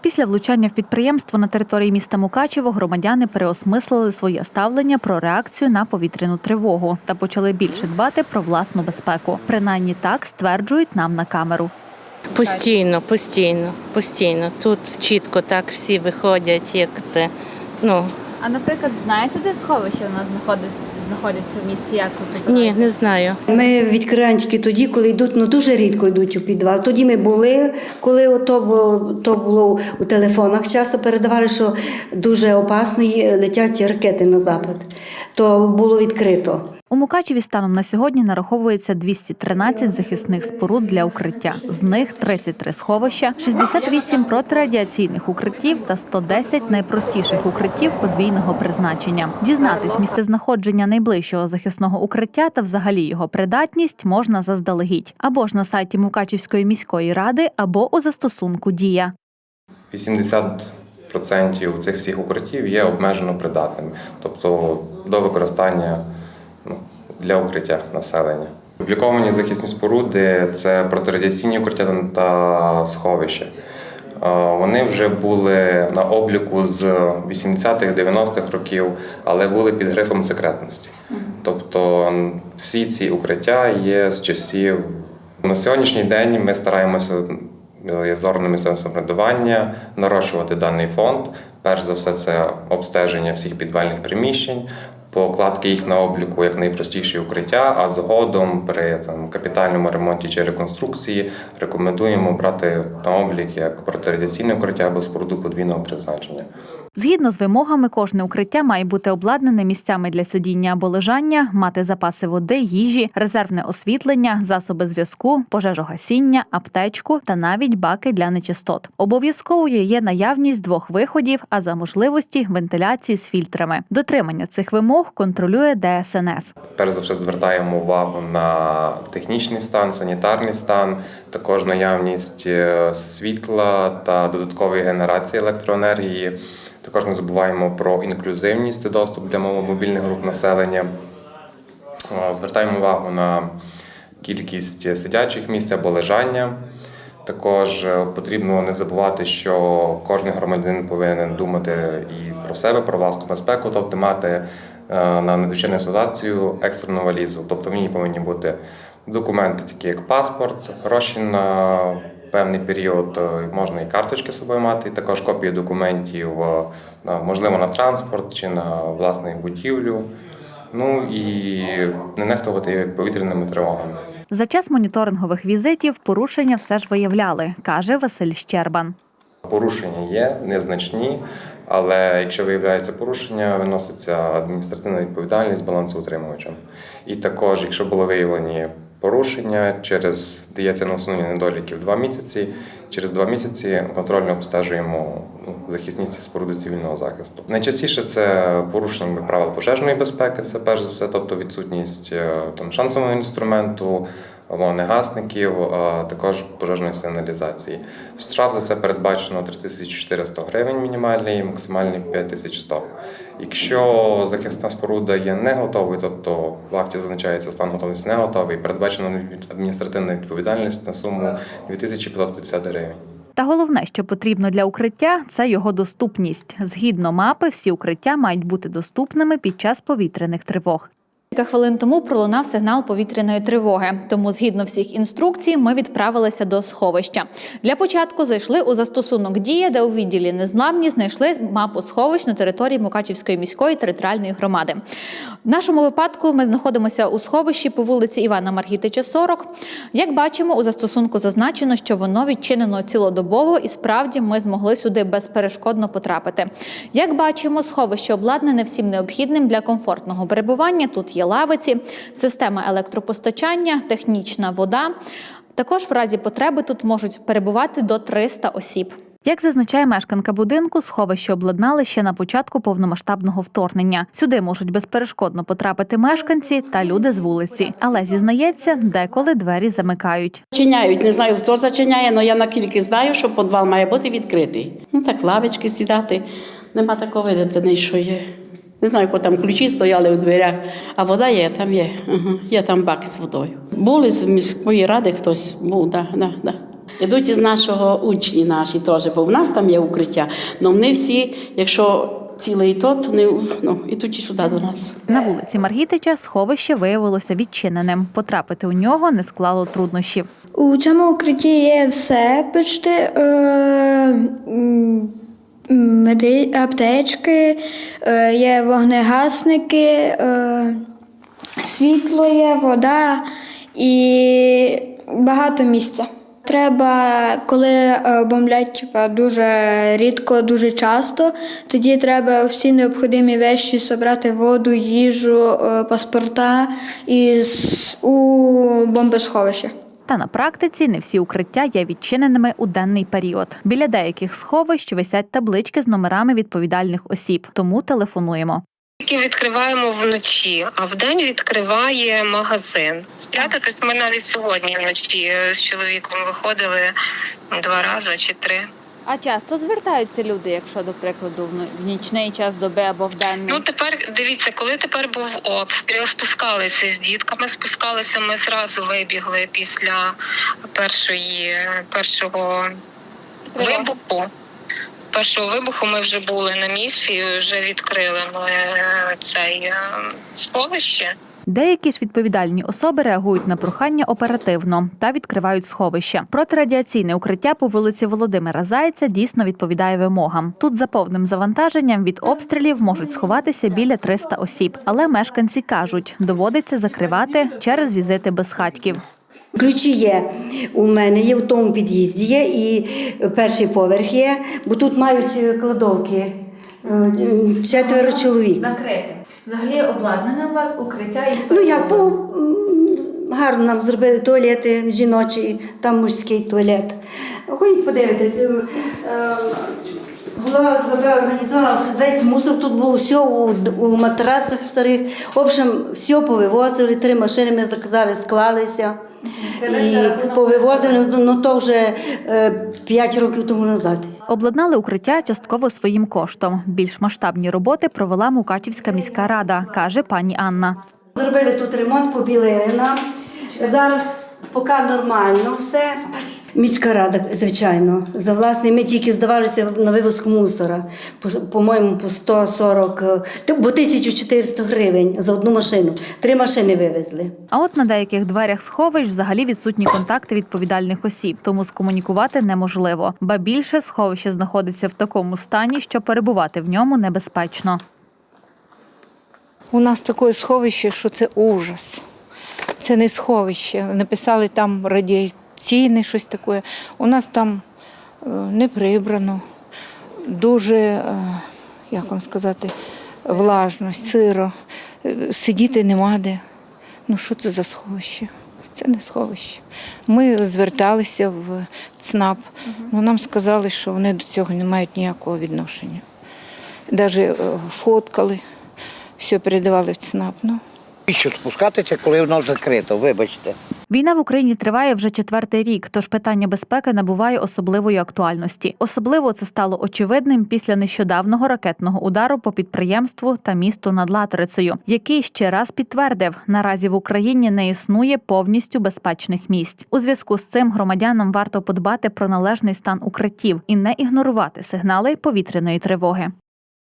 Після влучання в підприємство на території міста Мукачево громадяни переосмислили своє ставлення про реакцію на повітряну тривогу та почали більше дбати про власну безпеку. Принаймні так стверджують нам на камеру. Постійно, постійно, постійно. Тут чітко так всі виходять, як це. Ну А наприклад, знаєте, де сховище у нас знаходить, знаходиться в місті? Як тут ні, не знаю. Ми відкриваємо тільки тоді, коли йдуть, ну дуже рідко йдуть у підвал. Тоді ми були, коли ото було, то було у телефонах, часто передавали, що дуже опасно летять ракети на запад. То було відкрито. У Мукачеві станом на сьогодні нараховується 213 захисних споруд для укриття. З них 33 сховища, 68 протирадіаційних укриттів та 110 найпростіших укриттів подвійного призначення. Дізнатись місцезнаходження найближчого захисного укриття та взагалі його придатність можна заздалегідь або ж на сайті Мукачівської міської ради, або у застосунку Дія. 80% цих всіх укриттів є обмежено придатними, тобто до використання ну, для укриття населення. Обліковані захисні споруди це протирадіаційні укриття та сховища. Е, Вони вже були на обліку з 80-х, 90-х років, але були під грифом секретності. Тобто всі ці укриття є з часів. На сьогоднішній день ми стараємося е, з органами самоврядування нарощувати даний фонд. Перш за все, це обстеження всіх підвальних приміщень, покладки їх на обліку як найпростіші укриття, а згодом при там, капітальному ремонті чи реконструкції рекомендуємо брати на облік як протирадіаційне укриття або споруду подвійного призначення. Згідно з вимогами, кожне укриття має бути обладнане місцями для сидіння або лежання, мати запаси води, їжі, резервне освітлення, засоби зв'язку, пожежогасіння, аптечку та навіть баки для нечистот. Обов'язковою є наявність двох виходів, а за можливості вентиляції з фільтрами. Дотримання цих вимог контролює ДСНС. Перш за все звертаємо увагу на технічний стан, санітарний стан, також наявність е, світла та додаткової генерації електроенергії. Також не забуваємо про інклюзивність, це доступ для мобільних груп населення. Звертаємо увагу на кількість сидячих місць або лежання. Також е, потрібно не забувати, що кожен громадянин повинен думати і про себе, про власну безпеку, тобто мати е, на надзвичайну ситуацію екстрену валізу. Тобто в ній повинні бути документи, такі як паспорт, гроші на певний період, е, можна і карточки з собою мати, і також копії документів, е, можливо, на транспорт чи на власну будівлю. Ну і не нехтувати повітряними тривогами. За час моніторингових візитів порушення все ж виявляли, каже Василь Щербан. Порушення є незначні, але якщо виявляється порушення, виноситься адміністративна відповідальність балансоутримувачем. І також, якщо було виявлені порушення, через дається на усунення недоліків два місяці. Через два місяці контрольно обстежуємо ну, захисність споруди цивільного захисту. Найчастіше це порушення правил пожежної безпеки, це перш за все, тобто відсутність е, там шансового інструменту, вогнегасників, також пожежної сигналізації. Штраф за це передбачено 3400 гривень мінімальний, максимальний 5100. Якщо захисна споруда є не готовою, тобто в акті зазначається стан готовності не готовий, передбачена адміністративна відповідальність на суму 2550 гривень. Та головне, що потрібно для укриття, це його доступність. Згідно мапи, всі укриття мають бути доступними під час повітряних тривог. Кілька хвилин тому пролунав сигнал повітряної тривоги. Тому, згідно всіх інструкцій, ми відправилися до сховища. Для початку зайшли у застосунок Дія, де у відділі незламні знайшли мапу сховищ на території Мукачівської міської територіальної громади. В нашому випадку ми знаходимося у сховищі по вулиці Івана Маргітича, 40. Як бачимо, у застосунку зазначено, що воно відчинено цілодобово, і справді ми змогли сюди безперешкодно потрапити. Як бачимо, сховище обладнане всім необхідним для комфортного перебування. Тут є лавиці, система електропостачання, технічна вода. Також в разі потреби тут можуть перебувати до 300 осіб. Як зазначає мешканка будинку, сховище обладнали ще на початку повномасштабного вторгнення. Сюди можуть безперешкодно потрапити мешканці та люди з вулиці. Але зізнається, деколи двері замикають. Чиняють, не знаю, хто зачиняє, але я на кілька знаю, що підвал має бути відкритий. Ну так, лавочки сідати. Нема такого видати, що є. Не знаю, кого там ключі стояли у дверях, а вода є, там є. Угу. Є там баки з водою. Були з міської ради хтось був, да, да, да. Йдуть із нашого учні наші теж, бо в нас там є укриття. але вони всі, якщо цілий тот, вони ну, йдуть і сюди до нас. На вулиці Маргітича сховище виявилося відчиненим. Потрапити у нього не склало труднощів. У цьому укритті є все почти. Е, аптечки, е, є вогнегасники, е, світло є, вода і багато місця. Треба, коли е, бомблять дуже рідко, дуже часто, тоді треба всі необхідні речі зібрати воду, їжу, паспорта із, у бомбосховище. Та на практиці не всі укриття є відчиненими у денний період. Біля деяких сховищ висять таблички з номерами відповідальних осіб, тому телефонуємо. Тільки відкриваємо вночі, а вдень відкриває магазин. Спрятатись ми навіть сьогодні вночі е, з чоловіком виходили два рази чи три. А часто звертаються люди, якщо до прикладу в нічний час доби або в денний? Ну тепер дивіться, коли тепер був обстріл, спускалися з дітками. Спускалися ми зразу вибігли після першої першого вибуху. Першого вибуху ми вже були на місці, вже відкрили ми е, цей е, сховище. Деякі ж відповідальні особи реагують на прохання оперативно та відкривають сховища. Протирадіаційне укриття по вулиці Володимира Зайця дійсно відповідає вимогам. Тут за повним завантаженням від обстрілів можуть сховатися біля 300 осіб. Але мешканці кажуть, доводиться закривати через візити безхатьків. Ключі є у мене, є в тому під'їзді є, і перший поверх є, бо тут мають е, кладовки е, четверо чоловік. Закрите. Взагалі обладнане у вас укриття і Ну як по гарно нам зробили туалети жіночі, там мужський туалет. Ходіть подивитись. е, е, Голова ОСББ організувала весь мусор тут було все у, у матрасах старих. В общем, все повивозили, три машини ми заказали, склалися. І повивозили, ну ну, то вже е, 5 років тому назад. Обладнали укриття частково своїм коштом. Більш масштабні роботи провела Мукачівська міська рада, каже пані Анна. Зробили тут ремонт, побілили нам. Зараз поки нормально все. Міська рада, звичайно, за власний. Ми тільки здавалися на вивозку мусора. По- По-моєму, по 140, е, бо 1400 гривень за одну машину. Три машини вивезли. А от на деяких дверях сховищ взагалі відсутні контакти відповідальних осіб, тому скомунікувати неможливо. Ба більше сховище знаходиться в такому стані, що перебувати в ньому небезпечно. У нас таке сховище, що це ужас. Це не сховище. Написали там радіаційне щось таке. У нас там е, не прибрано, дуже, е, як вам сказати, влажно, сиро. Е, Сидіти нема де. Ну що це за сховище? Це не сховище. Ми зверталися в ЦНАП, ну, нам сказали, що вони до цього не мають ніякого відношення. Навіть фоткали, все передавали в ЦНАП. Ну. Що спускатися, коли воно закрито, вибачте. Війна в Україні триває вже четвертий рік, тож питання безпеки набуває особливої актуальності. Особливо це стало очевидним після нещодавнього ракетного удару по підприємству та місту над Латерицею, який ще раз підтвердив, наразі в Україні не існує повністю безпечних місць. У зв'язку з цим громадянам варто подбати про належний стан укриттів і не ігнорувати сигнали повітряної тривоги.